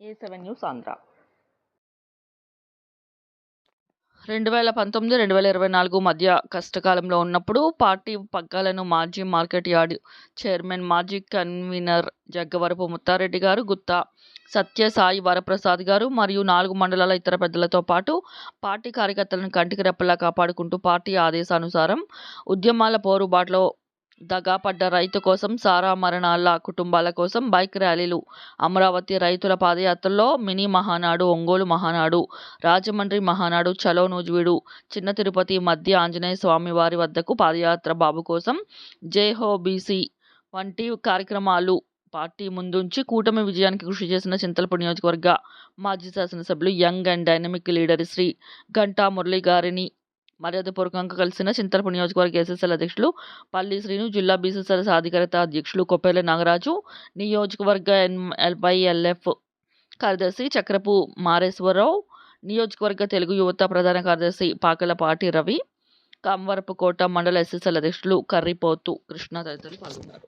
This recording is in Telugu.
ఏ సెవెన్ న్యూస్ ఆంధ్ర రెండు వేల పంతొమ్మిది రెండు వేల ఇరవై నాలుగు మధ్య కష్టకాలంలో ఉన్నప్పుడు పార్టీ పగ్గాలను మాజీ మార్కెట్ యార్డ్ చైర్మన్ మాజీ కన్వీనర్ జగ్గవరపు ముత్తారెడ్డి గారు గుత్తా సత్యసాయి వరప్రసాద్ గారు మరియు నాలుగు మండలాల ఇతర పెద్దలతో పాటు పార్టీ కార్యకర్తలను కంటికి రెప్పలా కాపాడుకుంటూ పార్టీ ఆదేశానుసారం ఉద్యమాల పోరుబాటులో దగాపడ్డ రైతు కోసం సారా మరణాల కుటుంబాల కోసం బైక్ ర్యాలీలు. అమరావతి రైతుల పాదయాత్రలో మినీ మహానాడు ఒంగోలు మహానాడు రాజమండ్రి మహానాడు చలో నూజివీడు చిన్న తిరుపతి మధ్య ఆంజనేయ స్వామి వారి వద్దకు పాదయాత్ర బాబు కోసం జేహోబీసీ బీసీ వంటి కార్యక్రమాలు పార్టీ ముందుంచి కూటమి విజయానికి కృషి చేసిన చింతలపూడి నియోజకవర్గ మాజీ శాసనసభ్యులు young and dynamic leader Sri Ganta Murali గారిని మర్యాదపూర్వకంగా కలిసిన చింతలపూడి నియోజకవర్గ ఎస్ఎస్ఎల్ అధ్యక్షులు పల్లి శ్రీను జిల్లా బీసీసీఎల్ సాధికారత అధ్యక్షులు కొప్పేల నాగరాజు నియోజకవర్గ ఎన్వైఎల్ఎఫ్ కార్యదర్శి చక్రపు మారేశ్వరరావు నియోజకవర్గ తెలుగు యువత ప్రధాన కార్యదర్శి పాకలపాటి రవి కంవరపుకోట మండల ఎస్ఎస్ఎల్ అధ్యక్షులు కర్రిపోతు కృష్ణ తదితరులు పాల్గొన్నారు.